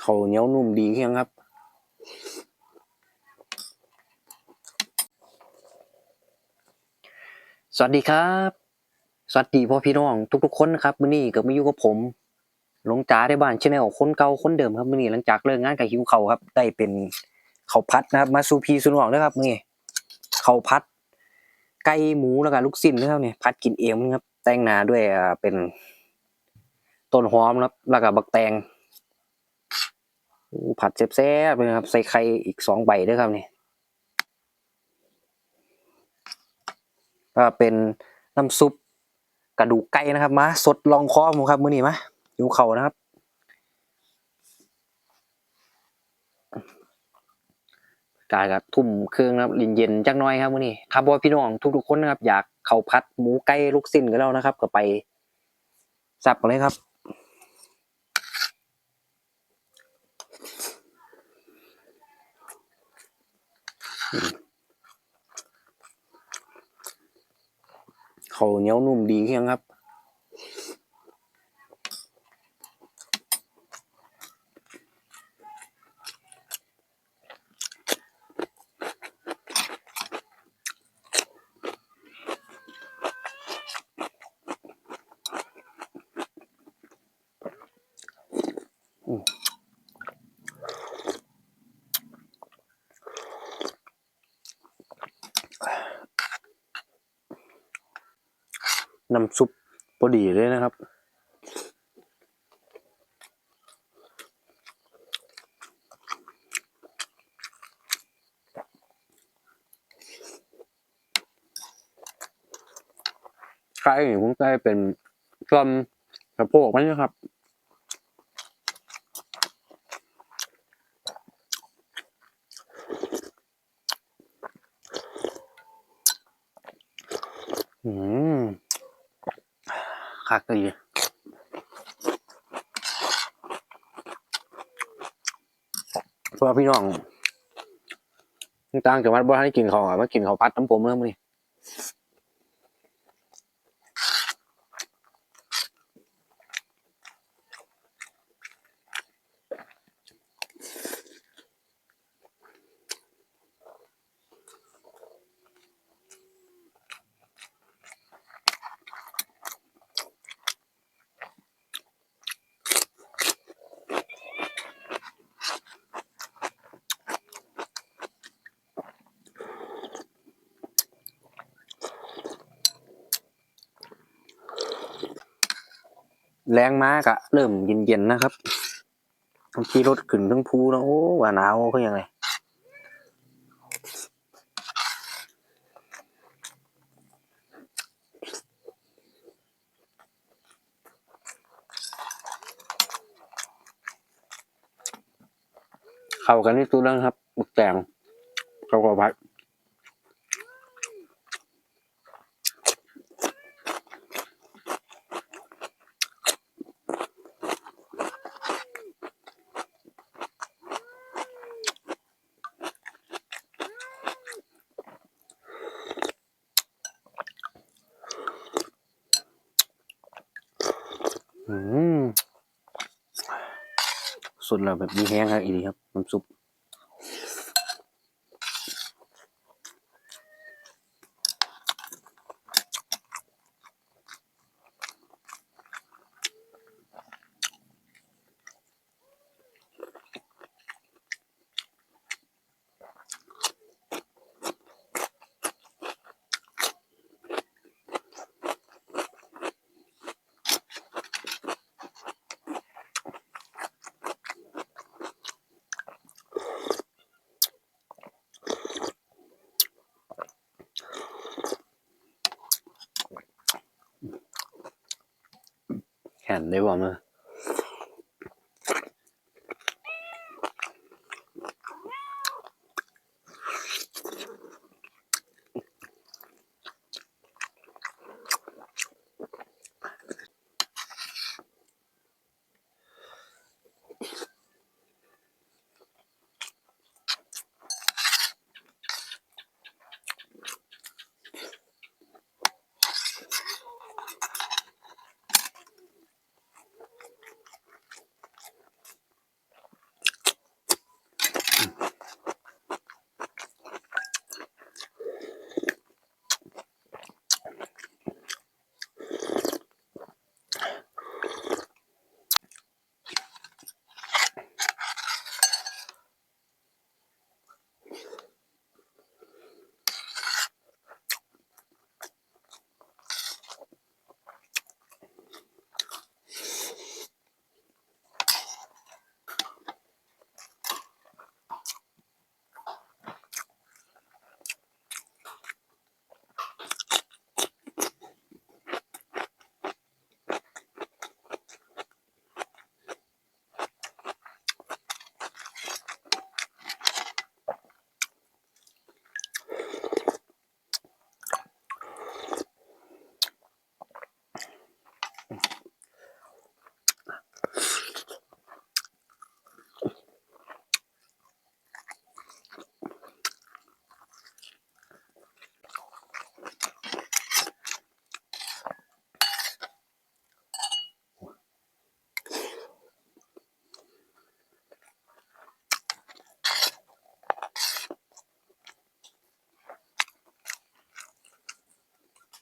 เขาเหนียวนุ่มดีเคียงครับสวัสดีครับ สวัสดีพ่อพี่น้องทุกๆคนนะครับมื้อนี้ก็มาอยู่กับผมหลวงจ๋าได้บ้านชาแนลคนเก่าคนเดิมครับมื้อนี้หลังจากเลิกงานกับหิวเขาครับ ได้เป็นเขาพัดนะครับ มาสูพีสุนองด้วยครับมื้อนี้ข้าพัด ไก่หมูแล้วก็ลูกชิ้นนะครับเนี่ยพัดกินเองนะครับ แต่งหน้าด้วยอ่าเป็นต้นหอมนะครับแล้วก็บักแตงผัดแซ่บๆเลยนะครับ ใส่ไข่อีกสองใบด้วยครับนี่ก็เป็นน้ำซุปกระดูกไก่นะครับมาสดลองคอผมครับมื้อนี้มาอยู่เขานะครับ กายกับทุ่มเครื่องนะครับเย็นๆจักน้อยครับมื้อนี้ถ้าบ่พี่น้องทุกๆคนนะครับ อยาก เขาพัดหมูไก่ลูกสิ้นกันแล้วนะครับ ก็ไปสับกันเลยครับเขาเหนียวนุ่มดีเพียงครับ น้ำซุปพอดีเลยนะครับไก่นี่ผมใส่เป็นส่วนสะโพกมันนะครับอืม คักดีเพราะพี่น้องต่างจังหวัดบ่ให้กินข้าวอะมากินข้าวพัดน้ำผมเริ่มอนี่ แรงมากอะเริ่มเย็นๆนะครับบางทีรถขึ้นทั้งภูนะโอ้ว่าหนาวเขายังไงเข้ากันที่สุดแล้วครับบุกแตงเขากับผัด สุดแล้วแบบมีแห้งครับอีดีครับน้ำซุป แข็งไ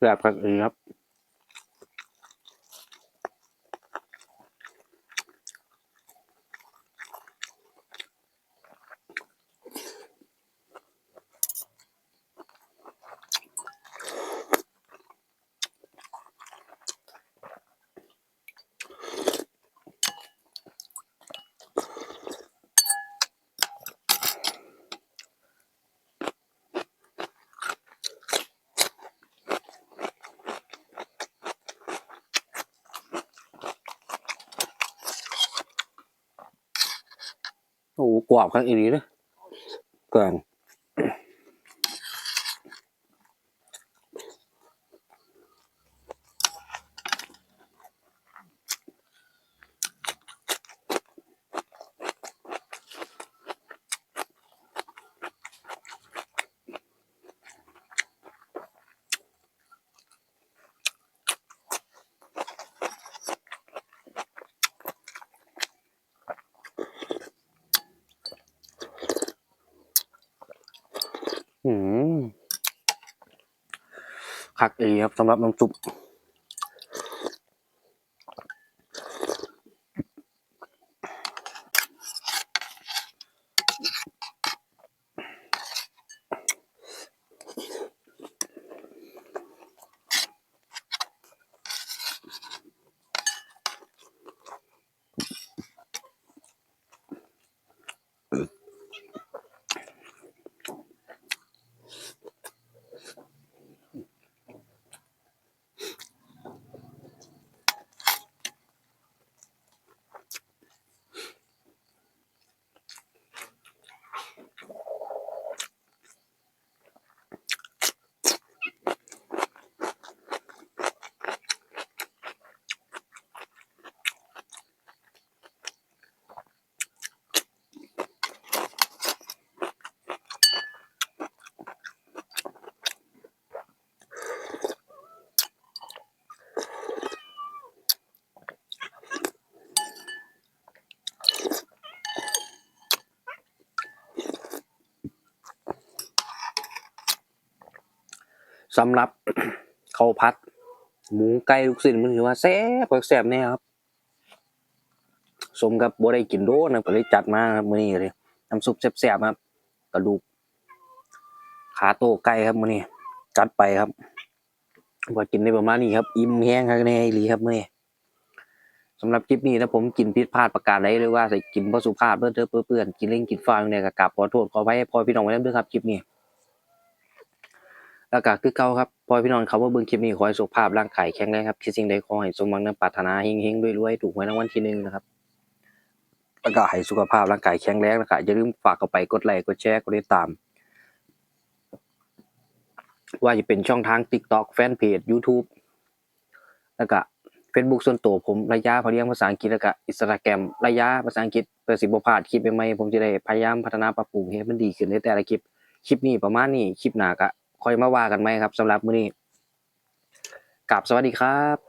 ด้บ่มาแบบกันเองครับ กรอบข้างอีนี้เลยเกินอืม คักอีครับสำหรับน้ำซุป สำหรับข้าวผัด หมูไก่ลูกชิ้นมันถือว่าแซ่บแซ่บแน่ครับสมกับบ่ได้กินโดนนะก็เลยจัดมาครับมื้อนี้เลยน้ำซุปแซ่บๆครับกระดูกขาโตไก่ครับมื้อนี้จัดไปครับว่ากินได้ประมาณนี้ครับ อิ่มแห้งครับแน่อีหลีครับมื้อนี้สำหรับคลิปนี้ถ้าผมกินผิดพลาดประการใดหรือว่าใส่กินบ่สุภาพเบิ่เด้อเปื้อนกินเล่นกินฟ้าวเนี่ยก็กราบขอโทษขออภัยให้พอพี่น้องไว้นำเด้อครับคลิปนี้ แล้วก็คือเก่าครับพอพี่น้องครับว่าเบิ่งคลิปนี้ขอให้สุขภาพร่างกายแข็งแรงครับคิดสิ่งใดขอให้สมหวังดังปรารถนาเฮงๆรวยๆถูกหวยรางวัลที่หนึ่งนะครับแล้วก็ให้สุขภาพร่างกายแข็งแรงนะครับอย่าลืมฝากเข้าไปกดไลค์กดแชร์กดติดตาม ว่าจะเป็นช่องทาง TikTok แฟนเพจ YouTube แล้วก็ Facebook ส่วนตัวผมระยะพอเรียงภาษาอังกฤษแล้วก็ Instagram ระยะภาษาอังกฤษเพื่อสิบพลาดคลิปใหม่ๆผมจะได้พยายามพัฒนาปรับปรุงให้มันดีขึ้นในแต่ละคลิป คลิปนี้ประมาณนี้คลิปหน้าก็ ค่อยมาว่ากันไหมครับสำหรับมื้อนี้กลับสวัสดีครับ